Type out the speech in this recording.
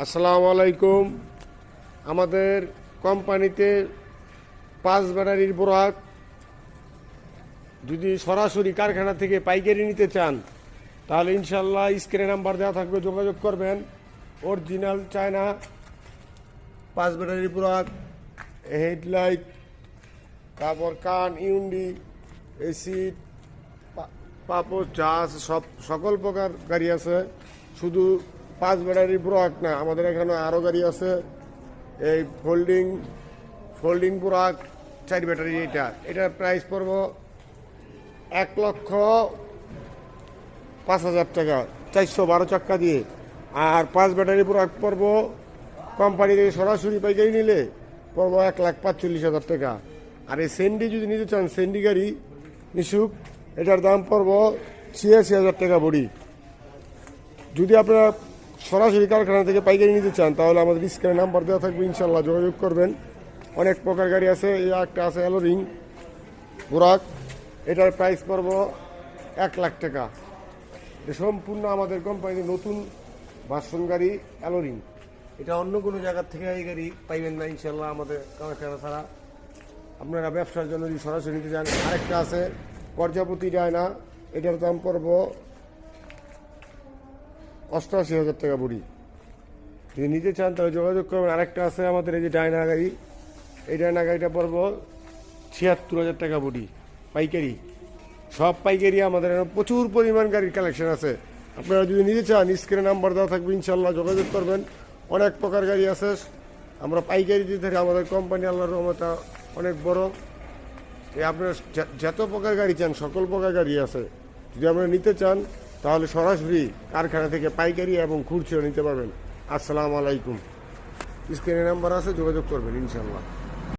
আসসালামু আলাইকুম। আমাদের কোম্পানিতে পাঁচ ব্যাটারির বোরাক। যদি সরাসরি কারখানা থেকে পাইকারি নিতে চান, তাহলে ইনশাল্লাহ স্ক্রিনে নাম্বার দেওয়া থাকবে, যোগাযোগ করবেন। অরিজিনাল চায়না পাঁচ ব্যাটারির বোরাক, হেডলাইট তারপর কান ইউন্ডি এসি যা আছে সব সকল প্রকার গাড়ি আছে। শুধু পাঁচ ব্যাটারি ব্রক না, আমাদের এখানে আরও গাড়ি আছে। এই ফোল্ডিং ফোল্ডিং ব্রক চার ব্যাটারি এটা। এটার প্রাইস পড়ব এক লক্ষ পাঁচ হাজার টাকা, চারশো বারো চাক্কা দিয়ে। আর পাঁচ ব্যাটারি ব্রক পড়ব কোম্পানি থেকে সরাসরি পাইকারি নিলে পড়ব এক লাখ পাঁচচল্লিশ হাজার টাকা। আর এই সেন্ডি যদি নিতে চান সেন্ডি গাড়ি নিশুক, এটার দাম পড়ব ছিয়াশি হাজার টাকা বড়ি। যদি আপনারা সরাসরি কারখানা থেকে পাইকারি নিতে চান, তাহলে আমাদের স্ক্রিনে নাম্বার দেওয়া থাকবে ইনশাল্লাহ যোগাযোগ করবেন। অনেক প্রকার গাড়ি আছে একটা আছে অ্যালোরিং বুরাক এটার প্রাইস পড়ব এক লাখ টাকা। সম্পূর্ণ আমাদের কোম্পানির নতুন ভার্সন গাড়ি অ্যালোরিং এটা অন্য কোনো জায়গার থেকে এই গাড়ি পাইবেন না ইনশাল্লাহ আমাদের কারখানা ছাড়া। আপনারা ব্যবসার জন্য যদি সরাসরি নিতে চান, আরেকটা আছে পর্যাপতি ডায়না, এটার দাম পড়ব অষ্টআশি হাজার টাকা বুড়ি। যদি নিতে চান তাহলে যোগাযোগ করবেন। আরেকটা আছে আমাদের এই যে ডায়না গাড়ি এই ডায়না গাড়িটা পড়ব ছিয়াত্তর হাজার টাকা বুড়ি। পাইকারি। সব পাইকারি আমাদের প্রচুর পরিমাণ গাড়ির কালেকশন আছে। আপনারা যদি নিতে চান স্ক্রিনে নাম্বার দেওয়া থাকবে ইনশাল্লাহ যোগাযোগ করবেন। অনেক প্রকার গাড়ি আছে। আমরা পাইকারি দিতে থাকি, আমাদের কোম্পানি আল্লাহর রহমতা অনেক বড়। এই আপনার যত প্রকার গাড়ি চান, সকল প্রকার গাড়ি আছে। যদি আপনারা নিতে চান তাহলে সরাসরি কারখানা থেকে পাইকারি এবং খুচরো নিতে পারবেন। আসসালামু আলাইকুম। স্ক্রিনে নাম্বার আছে, যোগাযোগ করবেন ইনশাল্লাহ